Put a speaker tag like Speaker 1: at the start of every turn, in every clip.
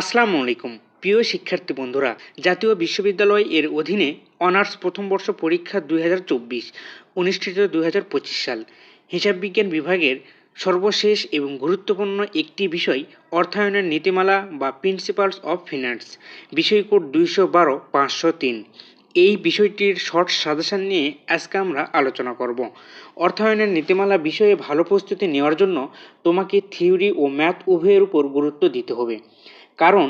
Speaker 1: আসসালামু আলাইকুম। প্রিয় শিক্ষার্থী বন্ধুরা, জাতীয় বিশ্ববিদ্যালয় এর অধীনে অনার্স প্রথম বর্ষ পরীক্ষা দুই হাজার চব্বিশ অনুষ্ঠিত দুই হাজার পঁচিশ সাল। হিসাব বিজ্ঞান বিভাগের সর্বশেষ এবং গুরুত্বপূর্ণ একটি বিষয় অর্থায়নের নীতিমালা বা প্রিন্সিপালস অফ ফিনান্স বিষয় কোড দুইশো বারো, পাঁচশো তিন। এই বিষয়টির শর্ট সাজেশন নিয়ে আজকে আমরা আলোচনা করব। অর্থায়নের নীতিমালা বিষয়ে ভালো প্রস্তুতি নেওয়ার জন্য তোমাকে থিওরি ও ম্যাথ উভয়ের উপর গুরুত্ব দিতে হবে। কারণ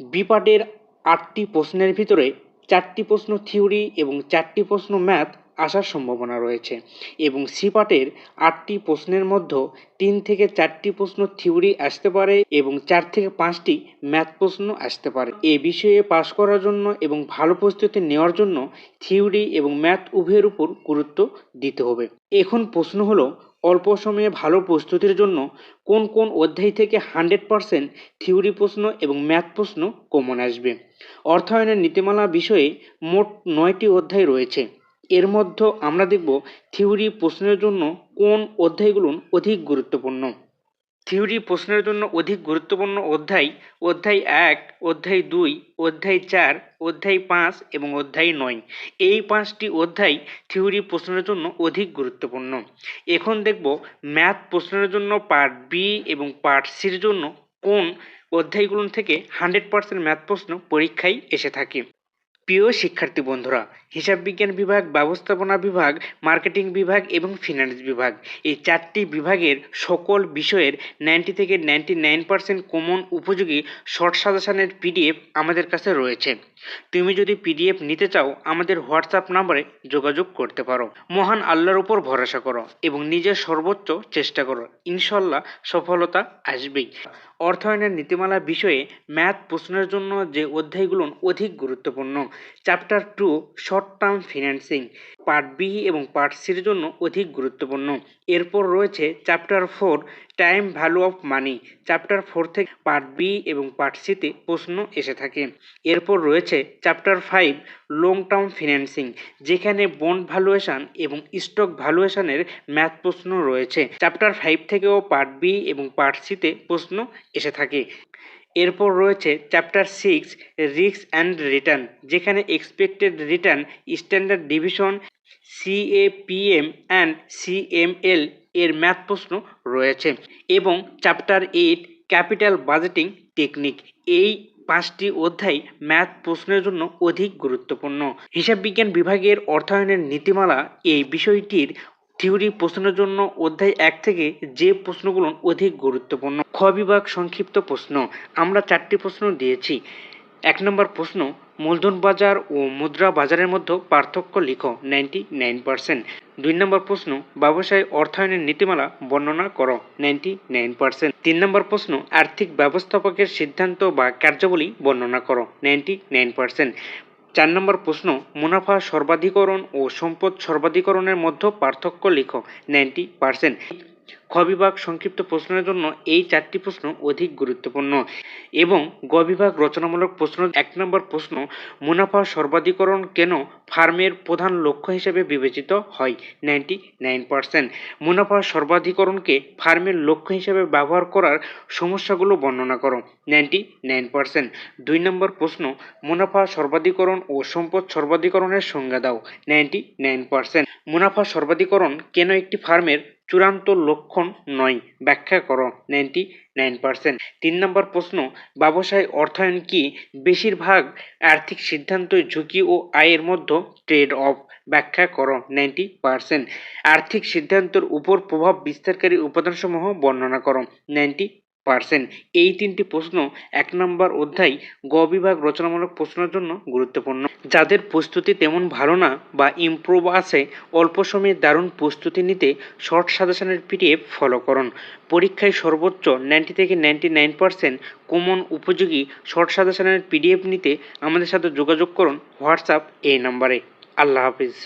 Speaker 1: বিপাটের আটটি প্রশ্নের ভিতরে চারটি প্রশ্ন থিওরি এবং চারটি প্রশ্ন ম্যাথ আসার সম্ভাবনা রয়েছে এবং সিপাটের আটটি প্রশ্নের মধ্যে তিন থেকে চারটি প্রশ্ন থিওরি আসতে পারে এবং চার থেকে পাঁচটি ম্যাথ প্রশ্ন আসতে পারে। এ বিষয়ে পাশ করার জন্য এবং ভালো প্রস্তুতি নেওয়ার জন্য থিওরি এবং ম্যাথ উভয়ের উপর গুরুত্ব দিতে হবে। এখন প্রশ্ন হলো অল্প সময়ে ভালো প্রস্তুতির জন্য কোন কোন অধ্যায় থেকে হান্ড্রেড পারসেন্ট থিওরি প্রশ্ন এবং ম্যাথ প্রশ্ন কমন আসবে। অর্থায়নের নীতিমালা বিষয়ে মোট নয়টি অধ্যায় রয়েছে। এর মধ্যে আমরা দেখব থিওরি প্রশ্নের জন্য কোন অধ্যায়গুলো অধিক গুরুত্বপূর্ণ। থিওরি প্রশ্নের জন্য অধিক গুরুত্বপূর্ণ অধ্যায় অধ্যায় এক, অধ্যায় দুই, অধ্যায় চার, অধ্যায় পাঁচ এবং অধ্যায় নয়। এই পাঁচটি অধ্যায় থিওরি প্রশ্নের জন্য অধিক গুরুত্বপূর্ণ। এখন দেখব ম্যাথ প্রশ্নের জন্য পার্ট বি এবং পার্ট সির জন্য কোন অধ্যায়গুলো থেকে হান্ড্রেড পার্সেন্ট ম্যাথ প্রশ্ন পরীক্ষায় এসে থাকে। প্রিয় শিক্ষার্থী বন্ধুরা, হিসাব বিজ্ঞান বিভাগ, ব্যবস্থাপনা বিভাগ, মার্কেটিং বিভাগ এবং ফিনান্স বিভাগ এই চারটি বিভাগের সকল বিষয়ের নাইনটি থেকে নাইনটি নাইন পার্সেন্ট কমন উপযোগী শর্ট সাজেশনের পিডিএফ আমাদের কাছে রয়েছে। তুমি যদি পিডিএফ নিতে চাও, আমাদের হোয়াটসঅ্যাপ নাম্বারে যোগাযোগ করতে পারো। মহান আল্লাহর উপর ভরসা করো এবং নিজের সর্বোচ্চ চেষ্টা করো। ইনশাল্লাহ সফলতা আসবেই। অর্থায়নের নীতিমালা বিষয়ে ম্যাথ প্রশ্নের জন্য যে অধ্যায়গুলো অধিক গুরুত্বপূর্ণ chapter two short term financing part B এবং পার্ট সির জন্য অধিক গুরুত্বপূর্ণ। এরপর রয়েছে chapter four time value of money chapter four থেকে পার্ট বি এবং পার্ট সিতে প্রশ্ন এসে থাকে। এরপর রয়েছে chapter five long term financing যেখানে বন্ড ভ্যালুয়েশন এবং স্টক ভ্যালুয়েশনের ম্যাথ প্রশ্ন রয়েছে। চ্যাপ্টার ফাইভ থেকেও পার্ট বি এবং পার্ট সিতে প্রশ্ন এসে থাকে। এরপর রয়েছে chapter six risk and return যেখানে expected return standard division CAPM and CML এর ম্যাথ প্রশ্ন রয়েছে এবং chapter eight capital budgeting technique এই পাঁচটি অধ্যায় ম্যাথ প্রশ্নের জন্য অধিক গুরুত্বপূর্ণ। হিসাব বিজ্ঞান বিভাগের অর্থায়নের নীতিমালা এই বিষয়টির থিওরি প্রশ্নের জন্য অধ্যায় এক থেকে যে প্রশ্নগুলো অধিক গুরুত্বপূর্ণ? খ বিভাগ সংক্ষিপ্ত প্রশ্ন। আমরা চারটি প্রশ্ন দিয়েছি। এক নম্বর প্রশ্ন, মূলধন বাজার ও মুদ্রা বাজারের মধ্যে পার্থক্য লিখো নাইনটি নাইন পার্সেন্ট দুই নম্বর প্রশ্ন, ব্যবসায় অর্থায়নের নীতিমালা বর্ণনা করো নাইনটি নাইন পার্সেন্ট তিন নম্বর প্রশ্ন, আর্থিক ব্যবস্থাপকের সিদ্ধান্ত বা কার্যাবলী বর্ণনা করো নাইনটি নাইন পার্সেন্ট চার নম্বর প্রশ্ন মুনাফা সর্বাধিকরণ ও সম্পদ সর্বাধিকরণের মধ্যে পার্থক্য লিখো নাইনটি পার্সেন্ট খ বিভাগ সংক্ষিপ্ত প্রশ্নের জন্য এই চারটি প্রশ্ন অধিক গুরুত্বপূর্ণ। এবং গ বিভাগ রচনামূলক প্রশ্ন এক নম্বর প্রশ্ন, মুনাফা সর্বাধিকরণ কেন ফার্মের প্রধান লক্ষ্য হিসেবে বিবেচিত হয়? নাইনটি নাইন পার্সেন্ট মুনাফা সর্বাধিকরণকে ফার্মের লক্ষ্য হিসেবে ব্যবহার করার সমস্যাগুলো বর্ণনা করো। নাইনটি নাইন পার্সেন্ট দুই নম্বর প্রশ্ন, মুনাফা সর্বাধিকরণ ও সম্পদ সর্বাধিকরণের সংজ্ঞা দাও। নাইনটি নাইন পার্সেন্ট মুনাফা সর্বাধিকরণ কেন একটি ফার্মের চূড়ান্ত লক্ষণ নয়। ব্যাখ্যা করো। নাইনটি নাইন পার্সেন্ট তিন নম্বর প্রশ্ন, ব্যবসায় অর্থায়ন কি? বেশিরভাগ আর্থিক সিদ্ধান্ত ঝুঁকি ও আয়ের মধ্যে ট্রেড অফ ব্যাখ্যা করো। নাইনটি পার্সেন্ট আর্থিক সিদ্ধান্তের উপর প্রভাব বিস্তারকারী উপাদানসমূহ বর্ণনা করো। নাইনটি পার্সেন্ট এই তিনটি প্রশ্ন এক নম্বর অধ্যায় গ বিভাগ রচনামূলক প্রশ্নের জন্য গুরুত্বপূর্ণ। যাদের প্রস্তুতি তেমন ভালো না বা ইমপ্রুভ আছে, অল্প সময়ে দারুণ প্রস্তুতি নিতে শর্ট সাজেশনের পিডিএফ ফলো করুন। পরীক্ষায় সর্বোচ্চ নাইনটি থেকে নাইনটি নাইন পার্সেন্ট কমন উপযোগী শর্ট সাজেশনের পিডিএফ নিতে আমাদের সাথে যোগাযোগ করুন হোয়াটসঅ্যাপ এই নাম্বারে। আল্লাহ হাফিজ।